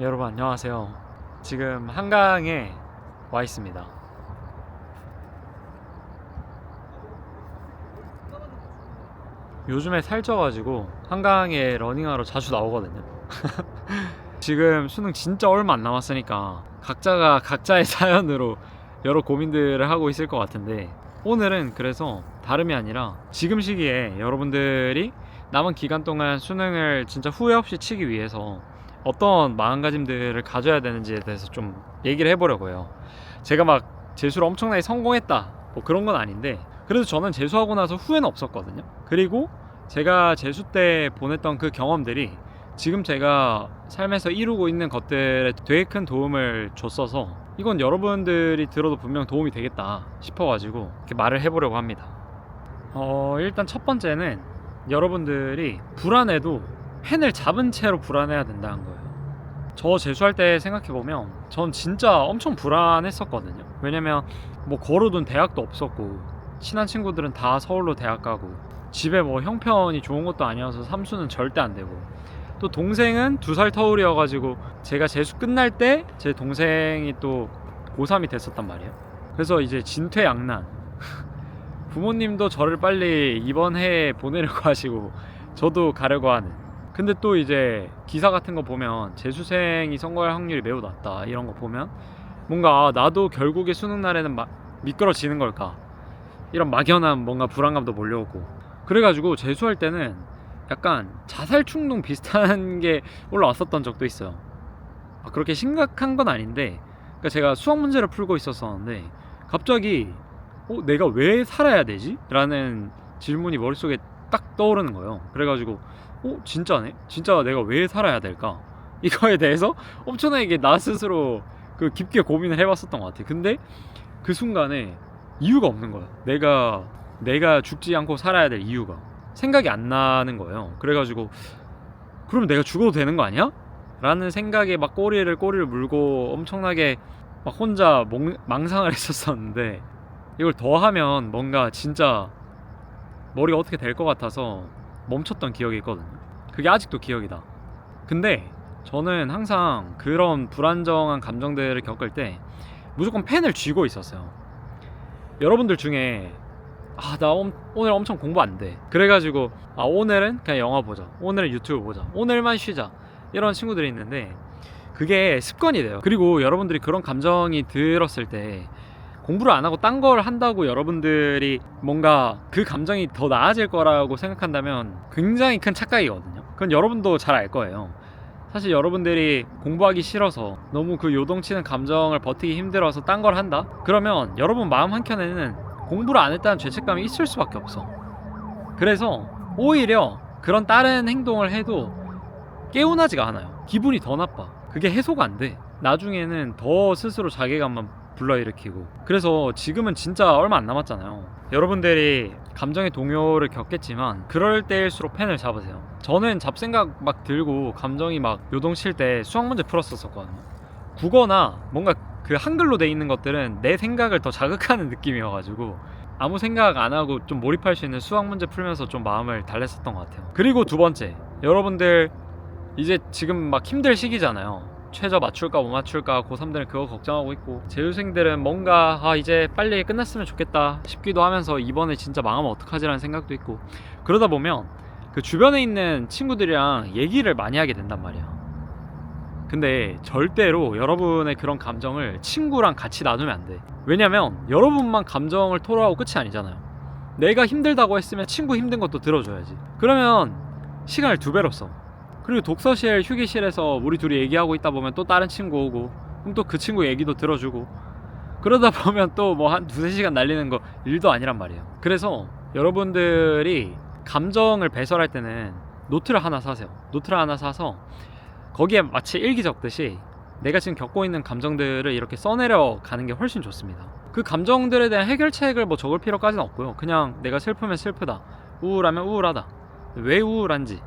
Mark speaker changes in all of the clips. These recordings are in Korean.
Speaker 1: 여러분 안녕하세요. 지금 한강에 와 있습니다. 요즘에 살쪄가지고 한강에 러닝하러 자주 나오거든요. 지금 수능 진짜 얼마 안 남았으니까 각자가 각자의 사연으로 여러 고민들을 하고 있을 것 같은데 오늘은 그래서 다름이 아니라 지금 시기에 여러분들이 남은 기간 동안 수능을 진짜 후회 없이 치기 위해서 어떤 마음가짐들을 가져야 되는지에 대해서 좀 얘기를 해보려고 해요. 제가 막 재수를 엄청나게 성공했다 뭐 그런 건 아닌데 그래도 저는 재수하고 나서 후회는 없었거든요. 그리고 제가 재수 때 보냈던 그 경험들이 지금 제가 삶에서 이루고 있는 것들에 되게 큰 도움을 줬어서 이건 여러분들이 들어도 분명 도움이 되겠다 싶어가지고 이렇게 말을 해보려고 합니다. 어, 일단 첫 번째는 여러분들이 불안해도 펜을 잡은 채로 불안해야 된다는 거예요. 저 재수할 때 생각해보면 전 진짜 엄청 불안했었거든요. 왜냐면 뭐 거르둔 대학도 없었고 친한 친구들은 다 서울로 대학 가고 집에 뭐 형편이 좋은 것도 아니어서 삼수는 절대 안 되고 또 동생은 두 살 터울이어가지고 제가 재수 끝날 때 제 동생이 또 고3이 됐었단 말이에요. 그래서 이제 진퇴양난 부모님도 저를 빨리 이번 해에 보내려고 하시고 저도 가려고 하는 근데 또 이제 기사 같은 거 보면 재수생이 선거할 확률이 매우 낮다 이런 거 보면 뭔가 아, 나도 결국에 수능 날에는 마- 미끄러지는 걸까? 이런 막연한 뭔가 불안감도 몰려오고. 그래가지고 재수할 때는 약간 자살 충동 비슷한 게 올라왔었던 적도 있어요. 아, 그렇게 심각한 건 아닌데 그러니까 제가 수학 문제를 풀고 있었었는데 갑자기 어, 내가 왜 살아야 되지? 라는 질문이 머릿속에 딱 떠오르는 거예요. 그래가지고 어 진짜네? 진짜 내가 왜 살아야 될까? 이거에 대해서 엄청나게 나 스스로 그 깊게 고민을 해봤었던 것 같아. 근데 그 순간에 이유가 없는 거야. 내가 내가 죽지 않고 살아야 될 이유가. 생각이 안 나는 거예요. 그래가지고 그러면 내가 죽어도 되는 거 아니야? 라는 생각에 막 꼬리를 꼬리를 물고 엄청나게 막 혼자 몽- 망상을 했었었는데 이걸 더 하면 뭔가 진짜 머리가 어떻게 될 것 같아서 멈췄던 기억이 있거든요. 그게 아직도 기억이다. 근데 저는 항상 그런 불안정한 감정들을 겪을 때 무조건 펜을 쥐고 있었어요. 여러분들 중에 아, 나 옴- 오늘 엄청 공부 안 돼. 그래가지고 아, 오늘은 그냥 영화 보자. 오늘은 유튜브 보자. 오늘만 쉬자. 이런 친구들이 있는데 그게 습관이 돼요. 그리고 여러분들이 그런 감정이 들었을 때 공부를 안 하고 딴 걸 한다고 여러분들이 뭔가 그 감정이 더 나아질 거라고 생각한다면 굉장히 큰 착각이거든요. 그건 여러분도 잘 알 거예요. 사실 여러분들이 공부하기 싫어서 너무 그 요동치는 감정을 버티기 힘들어서 딴 걸 한다? 그러면 여러분 마음 한켠에는 공부를 안 했다는 죄책감이 있을 수밖에 없어. 그래서 오히려 그런 다른 행동을 해도 깨운하지가 않아요. 기분이 더 나빠. 그게 해소가 안 돼. 나중에는 더 스스로 자괴감만 불러일으키고. 그래서 지금은 진짜 얼마 안 남았잖아요. 여러분들이 감정의 동요를 겪겠지만 그럴 때일수록 펜을 잡으세요. 저는 잡생각 막 들고 감정이 막 요동칠 때 수학 문제 풀었었거든요. 국어나 뭔가 그 한글로 돼 있는 것들은 내 생각을 더 자극하는 느낌이어가지고 아무 생각 안 하고 좀 몰입할 수 있는 수학 문제 풀면서 좀 마음을 달랬었던 것 같아요. 그리고 두 번째, 여러분들 이제 지금 막 힘들 시기잖아요. 최저 맞출까 못 맞출까 고3들은 그거 걱정하고 있고 재수생들은 뭔가 아 이제 빨리 끝났으면 좋겠다 싶기도 하면서 이번에 진짜 망하면 어떡하지라는 생각도 있고 그러다 보면 그 주변에 있는 친구들이랑 얘기를 많이 하게 된단 말이야. 근데 절대로 여러분의 그런 감정을 친구랑 같이 나누면 안 돼. 왜냐면 여러분만 감정을 토로하고 끝이 아니잖아요. 내가 힘들다고 했으면 친구 힘든 것도 들어줘야지. 그러면 시간을 두 배로 써. 그리고 독서실 휴게실에서 우리 둘이 얘기하고 있다 보면 또 다른 친구 오고 그럼 또 그 친구 얘기도 들어주고 그러다 보면 또 뭐 한 두세 시간 날리는 거 일도 아니란 말이에요. 그래서 여러분들이 감정을 배설할 때는 노트를 하나 사세요. 노트를 하나 사서 거기에 마치 일기 적듯이 내가 지금 겪고 있는 감정들을 이렇게 써내려 가는 게 훨씬 좋습니다. 그 감정들에 대한 해결책을 뭐 적을 필요까지는 없고요. 그냥 내가 슬프면 슬프다, 우울하면 우울하다, 왜 우울한지,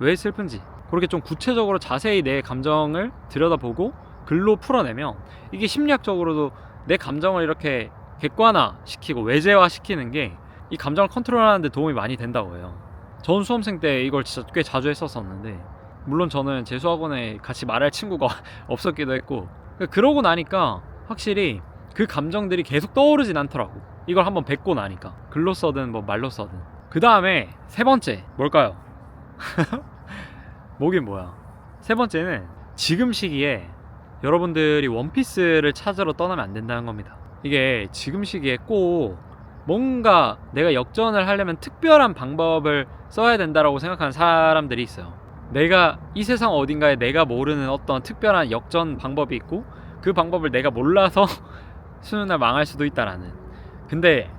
Speaker 1: 왜 슬픈지 그렇게 좀 구체적으로 자세히 내 감정을 들여다보고 글로 풀어내면 이게 심리학적으로도 내 감정을 이렇게 객관화 시키고 외재화 시키는 게 이 감정을 컨트롤하는 데 도움이 많이 된다고 해요. 전 수험생 때 이걸 진짜 꽤 자주 했었었는데 물론 저는 재수학원에 같이 말할 친구가 없었기도 했고 그러니까 그러고 나니까 확실히 그 감정들이 계속 떠오르진 않더라고 이걸 한번 뱉고 나니까 글로 써든 뭐 말로 써든 그 다음에 세 번째 뭘까요? 뭐긴 뭐야 세 번째는 지금 시기에 여러분들이 원피스를 찾으러 떠나면 안 된다는 겁니다 이게 지금 시기에 꼭 뭔가 내가 역전을 하려면 특별한 방법을 써야 된다라고 생각하는 사람들이 있어요. 내가 이 세상 어딘가에 내가 모르는 어떤 특별한 역전 방법이 있고 그 방법을 내가 몰라서 수능 날 망할 수도 있다라는. 근데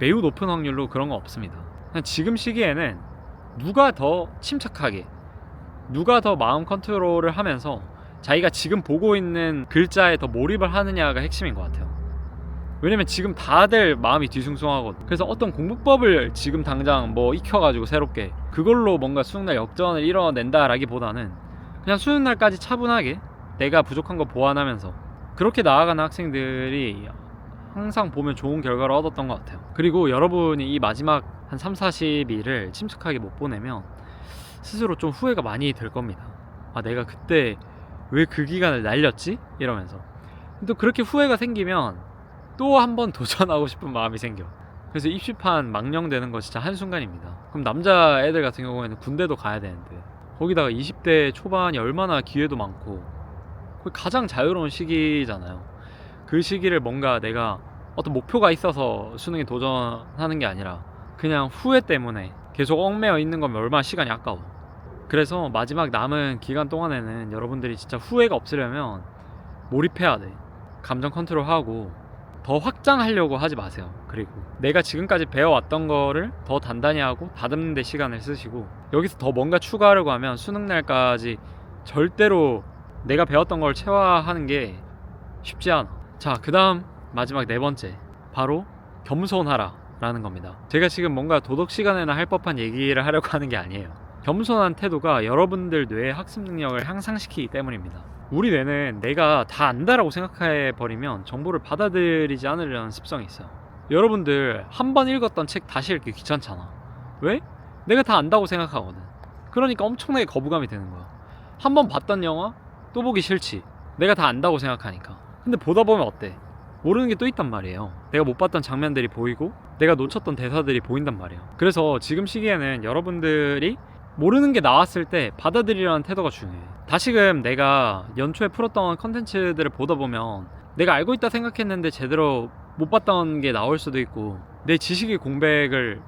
Speaker 1: 매우 높은 확률로 그런 거 없습니다. 지금 시기에는 누가 더 침착하게 누가 더 마음 컨트롤을 하면서 자기가 지금 보고 있는 글자에 더 몰입을 하느냐가 핵심인 것 같아요. 왜냐면 지금 다들 마음이 뒤숭숭하거든. 그래서 어떤 공부법을 지금 당장 뭐 익혀가지고 새롭게 그걸로 뭔가 수능날 역전을 이뤄낸다라기보다는 그냥 수능날까지 차분하게 내가 부족한 거 보완하면서 그렇게 나아가는 학생들이 항상 보면 좋은 결과를 얻었던 것 같아요. 그리고 여러분이 이 마지막 한 3, 40일을 침착하게 못 보내면 스스로 좀 후회가 많이 될 겁니다. 아, 내가 그때 왜 그 기간을 날렸지? 이러면서. 또 그렇게 후회가 생기면 또 한 번 도전하고 싶은 마음이 생겨. 그래서 입시판 망령되는 거 진짜 한순간입니다. 그럼 남자 애들 같은 경우에는 군대도 가야 되는데 거기다가 20대 초반이 얼마나 기회도 많고 가장 자유로운 시기잖아요. 그 시기를 뭔가 내가 어떤 목표가 있어서 수능에 도전하는 게 아니라 그냥 후회 때문에 계속 얽매여 있는 거면 얼마나 시간이 아까워. 그래서 마지막 남은 기간 동안에는 여러분들이 진짜 후회가 없으려면 몰입해야 돼. 감정 컨트롤하고 더 확장하려고 하지 마세요. 그리고 내가 지금까지 배워왔던 거를 더 단단히 하고 다듬는 데 시간을 쓰시고 여기서 더 뭔가 추가하려고 하면 수능 날까지 절대로 내가 배웠던 걸 체화하는 게 쉽지 않아. 자, 그 다음 마지막 네 번째. 바로 겸손하라. 라는 겁니다. 제가 지금 뭔가 도덕 시간에나 할 법한 얘기를 하려고 하는 게 아니에요. 겸손한 태도가 여러분들 뇌의 학습 능력을 향상시키기 때문입니다. 우리 뇌는 내가 다 안다라고 생각해 버리면 정보를 받아들이지 않으려는 습성이 있어요. 여러분들 한 번 읽었던 책 다시 읽기 귀찮잖아. 왜? 내가 다 안다고 생각하거든. 그러니까 엄청나게 거부감이 드는 거야. 한 번 봤던 영화 또 보기 싫지. 내가 다 안다고 생각하니까. 근데 보다 보면 어때? 모르는 게 또 있단 말이에요. 내가 못 봤던 장면들이 보이고 내가 놓쳤던 대사들이 보인단 말이에요. 그래서 지금 시기에는 여러분들이 모르는 게 나왔을 때 받아들이려는 태도가 중요해. 다시금 내가 연초에 풀었던 컨텐츠들을 보다 보면 내가 알고 있다 생각했는데 제대로 못 봤던 게 나올 수도 있고 내 지식의 공백을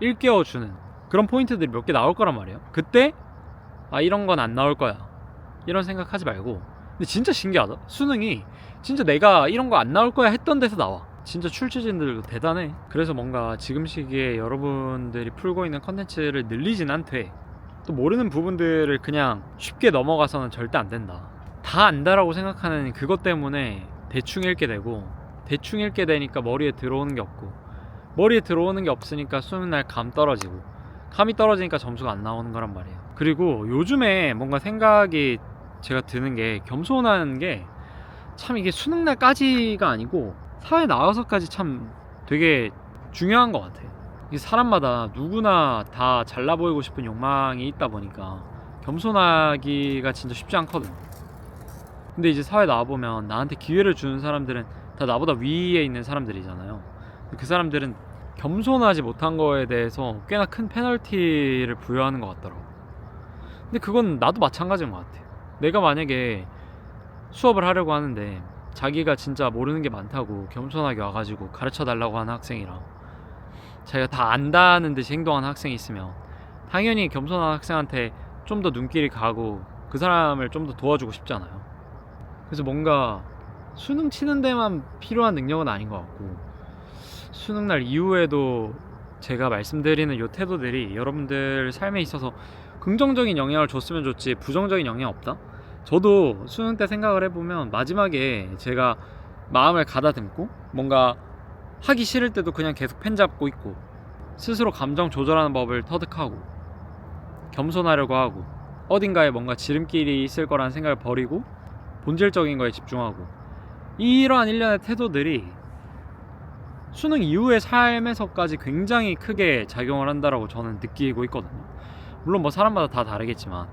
Speaker 1: 일깨워 주는 그런 포인트들이 몇 개 나올 거란 말이에요. 그때 아 이런 건 안 나올 거야. 이런 생각하지 말고 근데 진짜 신기하다. 수능이 진짜 내가 이런 거 안 나올 거야 했던 데서 나와. 진짜 출제진들도 대단해. 그래서 뭔가 지금 시기에 여러분들이 풀고 있는 컨텐츠를 늘리진 않되 또 모르는 부분들을 그냥 쉽게 넘어가서는 절대 안 된다. 다 안다라고 생각하는 그것 때문에 대충 읽게 되고 대충 읽게 되니까 머리에 들어오는 게 없고 머리에 들어오는 게 없으니까 수능 날 감 떨어지고 감이 떨어지니까 점수가 안 나오는 거란 말이에요. 그리고 요즘에 뭔가 생각이 제가 드는 게 겸손한 게 참 이게 수능 날까지가 아니고 사회 나와서까지 참 되게 중요한 것 같아. 이 사람마다 누구나 다 잘나 보이고 싶은 욕망이 있다 보니까 겸손하기가 진짜 쉽지 않거든. 근데 이제 사회 나와 보면 나한테 기회를 주는 사람들은 다 나보다 위에 있는 사람들이잖아요. 그 사람들은 겸손하지 못한 거에 대해서 꽤나 큰 페널티를 부여하는 것 같더라고. 근데 그건 나도 마찬가지인 것 같아. 내가 만약에 수업을 하려고 하는데 자기가 진짜 모르는 게 많다고 겸손하게 와가지고 가르쳐 달라고 하는 학생이랑 자기가 다 안다는 듯이 행동하는 학생이 있으면 당연히 겸손한 학생한테 좀 더 눈길이 가고 그 사람을 좀 더 도와주고 싶잖아요. 그래서 뭔가 수능 치는 데만 필요한 능력은 아닌 것 같고 수능 날 이후에도 제가 말씀드리는 요 태도들이 여러분들 삶에 있어서 긍정적인 영향을 줬으면 좋지 부정적인 영향 없다? 저도 수능 때 생각을 해보면 마지막에 제가 마음을 가다듬고 뭔가 하기 싫을 때도 그냥 계속 펜 잡고 있고 스스로 감정 조절하는 법을 터득하고 겸손하려고 하고 어딘가에 뭔가 지름길이 있을 거라는 생각을 버리고 본질적인 거에 집중하고 이러한 일련의 태도들이 수능 이후의 삶에서까지 굉장히 크게 작용을 한다라고 저는 느끼고 있거든요. 물론 뭐 사람마다 다 다르겠지만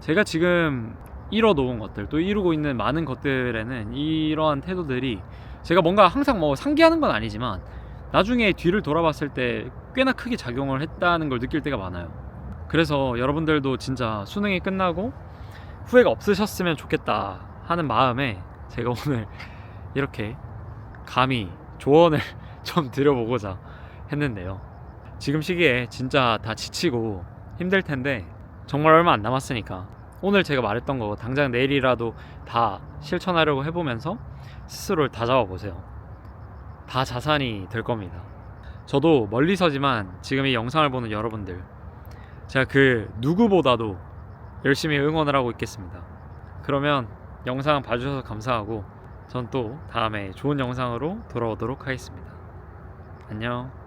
Speaker 1: 제가 지금 이뤄 놓은 것들 또 이루고 있는 많은 것들에는 이러한 태도들이 제가 뭔가 항상 뭐 상기하는 건 아니지만 나중에 뒤를 돌아봤을 때 꽤나 크게 작용을 했다는 걸 느낄 때가 많아요. 그래서 여러분들도 진짜 수능이 끝나고 후회가 없으셨으면 좋겠다 하는 마음에 제가 오늘 이렇게 감히 조언을 좀 드려보고자 했는데요. 지금 시기에 진짜 다 지치고 힘들 텐데 정말 얼마 안 남았으니까 오늘 제가 말했던 거 당장 내일이라도 다 실천하려고 해보면서 스스로를 다잡아 보세요. 다 자산이 될 겁니다. 저도 멀리서지만 지금 이 영상을 보는 여러분들 제가 그 누구보다도 열심히 응원을 하고 있겠습니다. 그러면 영상 봐주셔서 감사하고 전 또 다음에 좋은 영상으로 돌아오도록 하겠습니다. 안녕.